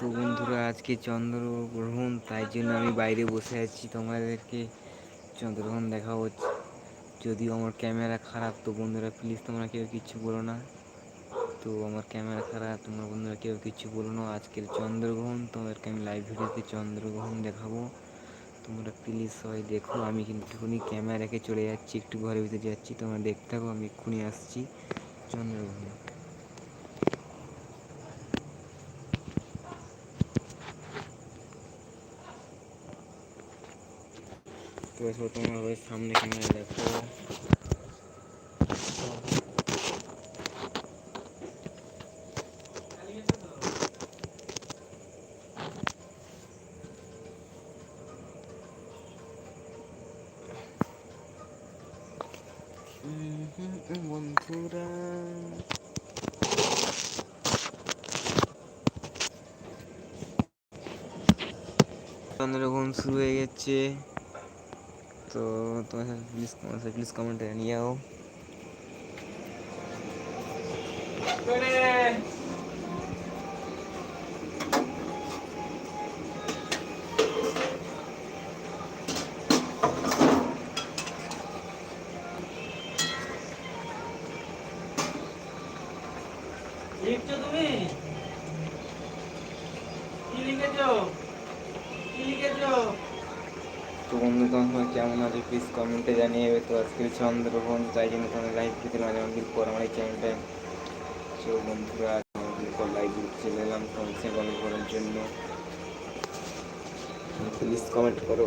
তো বন্ধুরা, আজকে চন্দ্রগ্রহণ, তাই জন্য আমি বাইরে বসে আছি। তোমাদেরকে চন্দ্রগ্রহণ দেখাবো। যদিও আমার ক্যামেরা খারাপ, তো বন্ধুরা প্লিজ তোমরা কেউ কিচ্ছু বলো না। তো আমার ক্যামেরা খারাপ, তোমরা বন্ধুরা কেউ কিচ্ছু বলো না। আজকের চন্দ্রগ্রহণ, তোমাদেরকে আমি লাইভ ভিডিওতে চন্দ্রগ্রহণ দেখাবো। তোমরা প্লিজ সবাই দেখো, আমি কিন্তু ক্যামেরা রেখে চলে যাচ্ছি, একটু ঘরের ভিতরে যাচ্ছি। তোমরা দেখতে থাকো, আমি এক্ষুনি আসছি চন্দ্রগ্রহণ। তো এসব তোমরা ওই সামনে ক্যামেরা দেখো বন্ধুরা চন্দ্রগ্রহণ শুরু হয়ে গেছে তো তোমার সাথে প্লিজ তোমার সাথে প্লিজ কমেন্টে জানিয়ে যাও লিখছো তুমি কি লিখেছো কি লিখেছো তো বন্ধু, তোমার কেমন আছে? প্লিজ কমেন্টে জানিয়ে তো আজকে চন্দ্রগ্রহণ তাই জন্য তোমার লাইভ দিতে মাঝে অনেকদিন পর আমার এই চ্যানেলটা তো বন্ধুরা অনেকদিন পর চলে এলাম তোমার সে কমেন্ট করার জন্য। প্লিজ কমেন্ট করো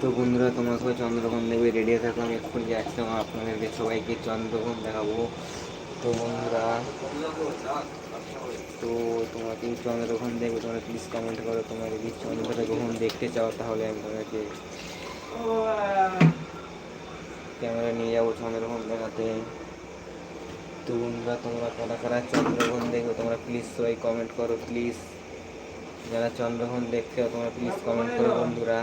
তো বন্ধুরা, তোমরা সবাই চন্দ্রগ্রহণ দেখবে রেডি থাকো আমি এক্ষুনি যাচ্ছি আমার আপনাদেরকে সবাইকে চন্দ্রগ্রহণ দেখাবো। তো বন্ধুরা, তো তোমরা কি চন্দ্রগ্রহণ দেখবে? তোমরা প্লিজ কমেন্ট করো। তোমরা যদি চন্দ্রগ্রহণ দেখতে চাও, তাহলে আমি তোমাকে ক্যামেরা নিয়ে যাব চন্দ্রগ্রহণ দেখাতে। তো বন্ধুরা, তোমরা কারা কারা চন্দ্রগ্রহণ দেখবে, তোমরা প্লিজ সবাই কমেন্ট করো প্লিজ যারা চন্দ্রগ্রহণ দেখতে তোমরা প্লিজ কমেন্ট করো, বন্ধুরা।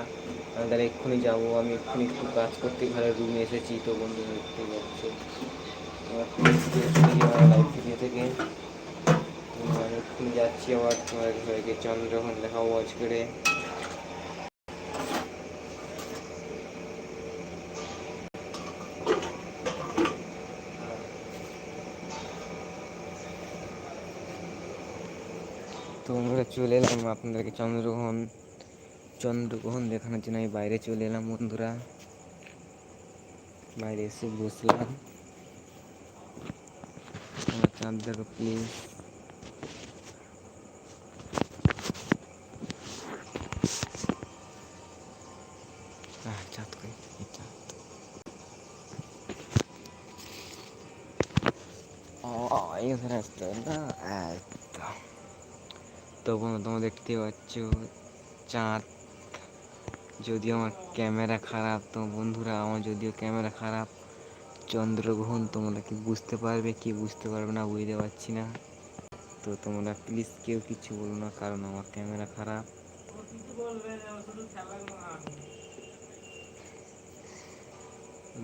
তাহলে এক্ষুনি যাব, আমি এক্ষুনি একটু কাজ করতে ঘরে রুমে এসেছি, তো বন্ধু দেখতে ভিডিও থেকে। আমি এক্ষুনি যাচ্ছি আবার তোমাদের সবাইকে চন্দ্রগ্রহণ দেখাবো আজ করে তো আমরা চলে এলাম আপনাদেরকে চন্দ্রগ্রহণ চন্দ্রগ্রহণ দেখানোর জন্য আমি বাইরে চলে এলাম বন্ধুরা। বাইরে এসে বসলাম। চাঁদ দেখো প্লিজ তো বন্ধু, তোমরা দেখতে পাচ্ছ চাঁদ যদিও আমার ক্যামেরা খারাপ, তো বন্ধুরা আমার যদিও ক্যামেরা খারাপ, চন্দ্রগ্রহণ তোমরা কি বুঝতে পারবে, কি বুঝতে পারবে না বুঝতে পারছি না তো তোমরা প্লিজ কেউ কিছু বলো না, কারণ আমার ক্যামেরা খারাপ।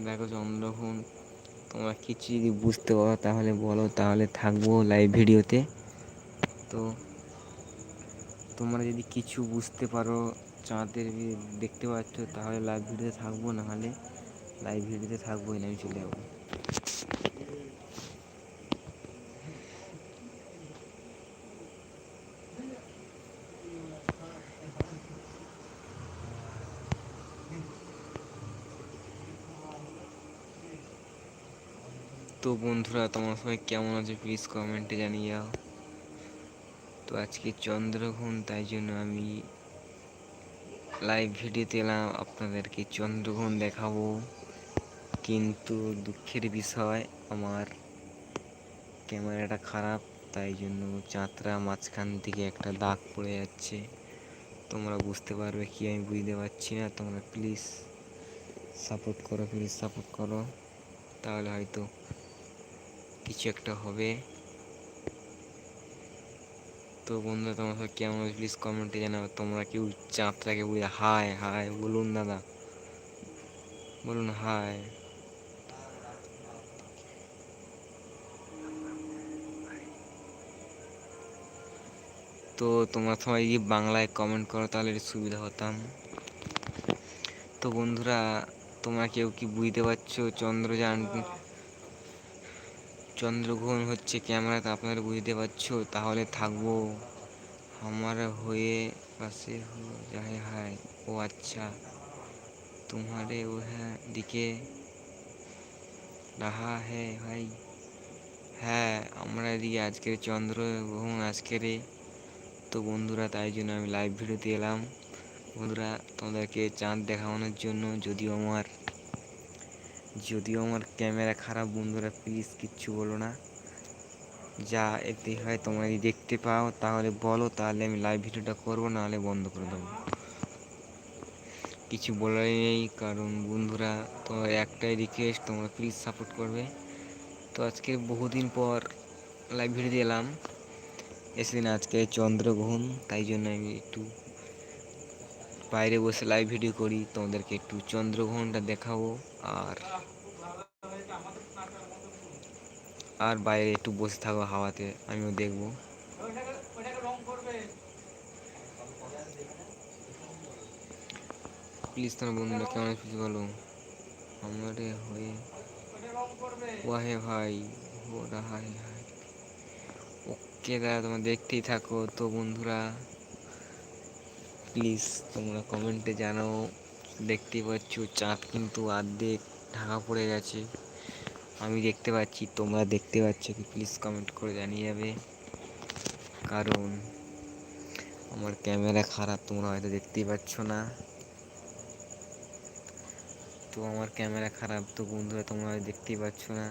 দেখো চন্দ্রগ্রহণ, তোমরা কিছু যদি বুঝতে পারো তাহলে বলো, তাহলে থাকব লাইভ ভিডিওতে তো তোমরা যদি কিছু বুঝতে পারো চাঁদের দেখতে পাচ্ছ, তাহলে লাইভ ভিডিওতে থাকব, নাহলে লাইভ ভিডিওতে থাকবোই না, আমি চলে যাব। তো বন্ধুরা, তোমার সবাই কেমন আছে? প্লিজ কমেন্টে জানিয়ে যাও তো আজকে চন্দ্রগ্রহণ তাই জন্য আমি লাইভ ভিডিওতে এলাম, আপনাদেরকে চন্দ্রগ্রহণ দেখাবো। কিন্তু দুঃখের বিষয়, আমার ক্যামেরাটা খারাপ, তাই জন্য চাঁদরা মাঝখান থেকে একটা দাগ পড়ে যাচ্ছে। তোমরা বুঝতে পারবে কি আমি বুঝতে পারছি না। তোমরা প্লিজ সাপোর্ট করো প্লিজ সাপোর্ট করো। তাহলে হয়তো কিছু একটা হবে। তো বন্ধুরা, তোমরা সব কেমন প্লিজ কমেন্টে জানাবে তোমরা কেউ চাঁদটাকে বুঝে হাই হাই বলুন দাদা। বলুন হাই তো তোমরা সবাই যদি বাংলায় কমেন্ট করো, তাহলে সুবিধা হতাম। তো বন্ধুরা, তোমরা কেউ কি বুঝতে পারছ? চন্দ্রযান চন্দ্রগ্রহণ হচ্ছে ক্যামেরাতে আপনারা বুঝতে পারছ, তাহলে থাকব। আমার হয়ে পাশে হো যাহে হায়। ও আচ্ছা। তোমারে ও হ্যাঁ দিকে। রাহা হ্যাঁ ভাই। হ্যাঁ আমরা এদিকে আজকের চন্দ্রগ্রহণ, আজকের তো বন্ধুরা, তাই জন্য আমি লাইভ ভিডিওতে এলাম। বন্ধুরা, তোমাদেরকে চাঁদ দেখানোর জন্য, যদিও আমার যদিও আমার ক্যামেরা খারাপ, বন্ধুরা প্লিজ কিচ্ছু বলো না। যা এতে হয় তোমরা যদি দেখতে পাও, তাহলে বলো, তাহলে আমি লাইভ ভিডিওটা করব, নাহলে বন্ধ করে দেবো। কিছু বলার নেই, কারণ বন্ধুরা তোমার একটাই রিকোয়েস্ট তোমরা প্লিজ সাপোর্ট করবে। তো আজকে বহুদিন পর লাইভ ভিডিও দিলাম এসেদিন আজকে চন্দ্রগ্রহণ, তাই জন্য আমি একটু বাইরে বসে লাইভ ভিডিও করি। তোমাদেরকে একটু চন্দ্রগ্রহণটা দেখাবো। আর আর বাইরে একটু বসে থাকো হাওয়াতে, আমিও দেখব। প্লিজ তোমার বন্ধুরা, কেমন আছিস বলো? আমারে হয়ে ওয়াহে ভাই ও রাহা হে হাই। ওকে দাদা, তোমরা দেখতেই থাকো। তো বন্ধুরা, প্লিজ তোমরা কমেন্টে জানাও। দেখতেই পাচ্ছ, চাঁদ কিন্তু অর্ধেক ঢাকা পড়ে গেছে। আমি দেখতে পাচ্ছি, তোমরা দেখতে পাচ্ছ কি প্লিজ কমেন্ট করে জানিয়ে যাবে। কারণ আমার ক্যামেরা খারাপ, তোমরা হয়তো দেখতেই পাচ্ছ না। তো আমার ক্যামেরা খারাপ, তো বন্ধুরা তোমরা হয়তো দেখতেই পাচ্ছ না।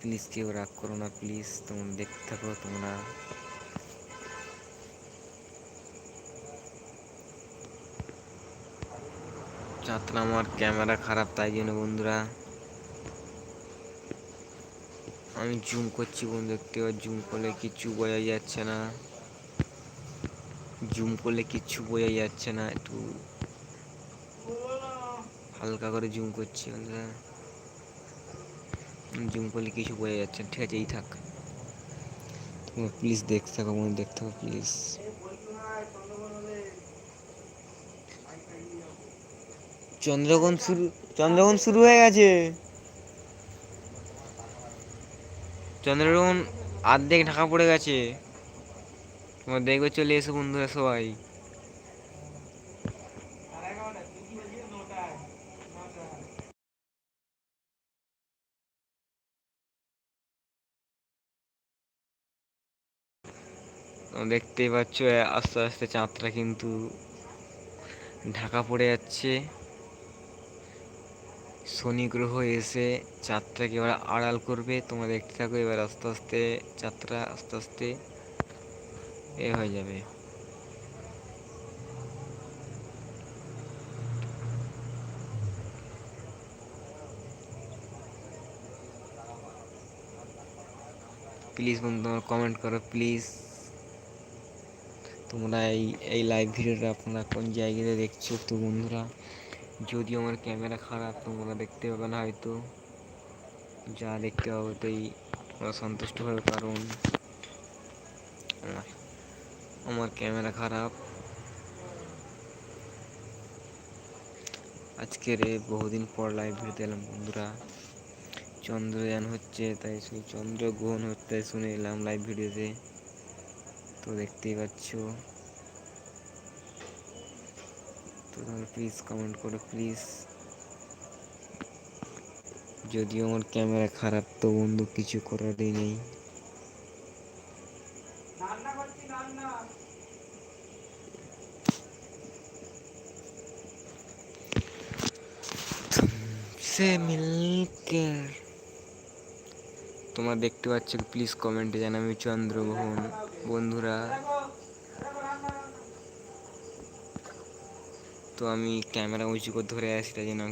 প্লিজ কেউ রাগ করো না প্লিজ তোমরা দেখতে থাকো, তোমরা চাঁদটা আমার ক্যামেরা খারাপ, তাই জন্য বন্ধুরা আমি জুম করছি বন্ধু, দেখতে জুম করলে কিচ্ছু বোঝা যাচ্ছে না। জুম করলে কিচ্ছু বোঝা যাচ্ছে না, একটু হালকা করে জুম করছি বন্ধুরা। জুম করলে কিছু বোঝা যাচ্ছে না, ঠিক আছে, এই থাক। প্লিজ দেখতে থাকো বন্ধু, দেখতে থাকো প্লিজ চন্দ্রগ্রহণ শুরু চন্দ্রগ্রহণ শুরু হয়ে গেছে। চন্দ্রগ্রহণ অর্ধেক ঢাকা পড়ে গেছে। তোমার দেখবে চলে এসো বন্ধুরা সবাই। দেখতেই পাচ্ছ, আস্তে আস্তে চাঁদটা কিন্তু ঢাকা পড়ে যাচ্ছে। শনি গ্রহ এসে চাঁদটাকে এবার আড়াল করবে। তোমরা দেখতে থাকো, এবার আস্তে আস্তে চাঁদটা আস্তে আস্তে এ হয়ে যাবে। প্লিজ বন্ধু, তোমরা কমেন্ট করো, প্লিজ। তোমরা এই এই লাইভ ভিডিওটা আপনারা কোন জায়গাতে দেখছ তো বন্ধুরা? যদিও আমার ক্যামেরা খারাপ, তোমরা দেখতে পাবে না হয়তো। যা দেখতে পাবো তাই ওরা সন্তুষ্ট হবে কারণ। আমার আমার ক্যামেরা খারাপ। আজকের বহুদিন পর ভিডিওতে এলাম, বন্ধুরা। চন্দ্রযান হচ্ছে, তাই শুনে চন্দ্রগ্রহণ হচ্ছে শুনে এলাম লাইভ ভিডিওতে তো দেখতেই পাচ্ছ। তো তোমরা প্লিজ কমেন্ট করো প্লিজ যদিও আমার ক্যামেরা খারাপ তো বন্ধু কিছু করারই নেই। রান্না সে তোমরা দেখতে পাচ্ছ প্লিজ কমেন্টে জানাবে চন্দ্রগ্রহণ বন্ধুরা দেখো দেখো রান্না রান্না তো আমি ক্যামেরা উঁচু করে ধরে আছি তাই জন্য